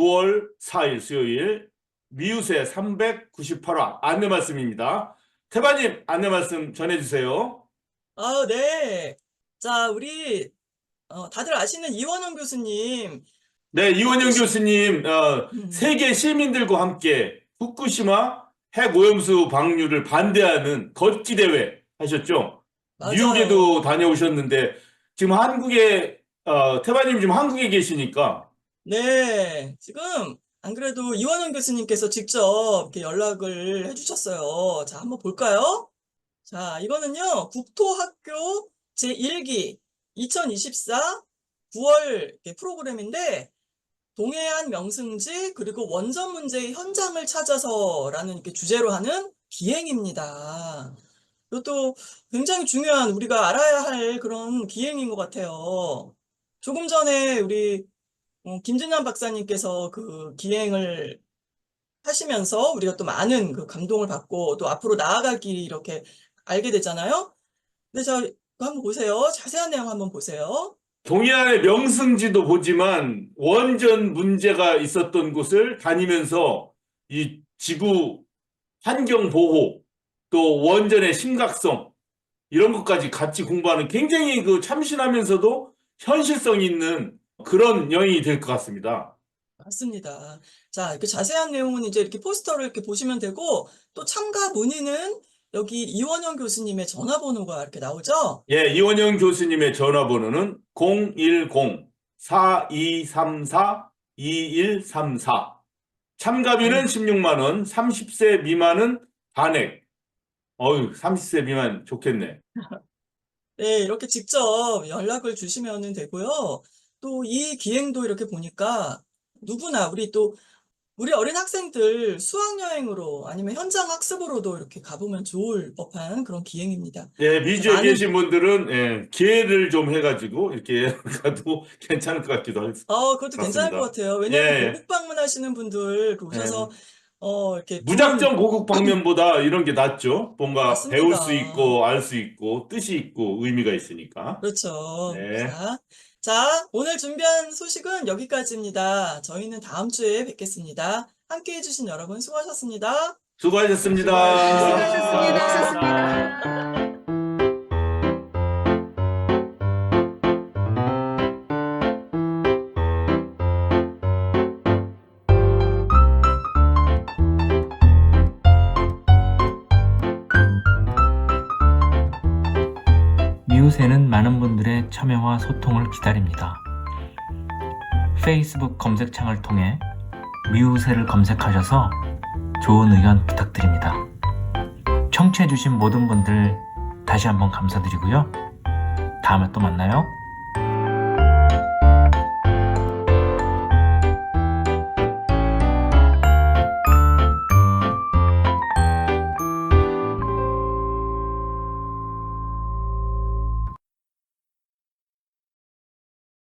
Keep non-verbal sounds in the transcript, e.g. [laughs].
9월 4일 수요일 미우새 398화 안내 말씀입니다. 태바님 안내 말씀 전해주세요. 아, 네. 자, 우리 어, 다들 아시는 이원영 교수님. 네, 이원영 교수님 어, 음, 세계 시민들과 함께 후쿠시마 핵 오염수 방류를 반대하는 걷기 대회 하셨죠? 맞아요. 미국에도 다녀오셨는데 지금 한국에 어, 태바님 지금 한국에 계시니까 네, 지금 안 그래도 이원영 교수님께서 직접 이렇게 연락을 해주셨어요. 자, 한번 볼까요? 자, 이거는요, 국토학교 제1기 2024 9월 프로그램인데, 동해안 명승지 그리고 원전 문제의 현장을 찾아서라는 이렇게 주제로 하는 기행입니다. 이것도 굉장히 중요한 우리가 알아야 할 그런 기행인 것 같아요. 조금 전에 우리 어, 김진남 박사님께서 그 기행을 하시면서 우리가 또 많은 그 감동을 받고 또 앞으로 나아갈 길이 이렇게 알게 되잖아요. 근데 저 이거 한번 보세요. 자세한 내용 한번 보세요. 동해안의 명승지도 보지만 원전 문제가 있었던 곳을 다니면서 이 지구 환경 보호 또 원전의 심각성 이런 것까지 같이 공부하는 굉장히 그 참신하면서도 현실성 있는 그런 여행이 될 것 같습니다. 맞습니다. 자, 그 자세한 내용은 이제 이렇게 포스터를 이렇게 보시면 되고 또 참가 문의는 여기 이원영 교수님의 전화번호가 이렇게 나오죠? 예, 이원영 교수님의 전화번호는 010-4234-2134. 참가비는 16만 원, 30세 미만은 반액. 어유, 30세 미만 좋겠네. [laughs] 네, 이렇게 직접 연락을 주시면 되고요. 또 이 기행도 이렇게 보니까 누구나 우리 또 우리 어린 학생들 수학여행으로 아니면 현장 학습으로도 이렇게 가보면 좋을 법한 그런 기행입니다. 예, 미주에 많은- 계신 분들은 예, 기회를 좀 해가지고 이렇게 [laughs] 가도 괜찮을 것 같기도 하고. 어, 그것도 괜찮을 맞습니다. 것 같아요. 왜냐하면 예, 예. 고국 방문하시는 분들 그 오셔서 어, 이렇게 무작정 고국 방면보다 이런 게 낫죠. 뭔가 맞습니다. 배울 수 있고 알 수 있고 뜻이 있고 의미가 있으니까. 그렇죠. 네. 자, 자, 오늘 준비한 소식은 여기까지입니다. 저희는 다음 주에 뵙겠습니다. 함께 해주신 여러분 수고하셨습니다. 수고하셨습니다. 수고하셨습니다. 미우새는 많은 분들의 참여와 소통을 기다립니다. 페이스북 검색창을 통해 미우새를 검색하셔서 좋은 의견 부탁드립니다. 청취해주신 모든 분들 다시 한번 감사드리고요. 다음에 또 만나요.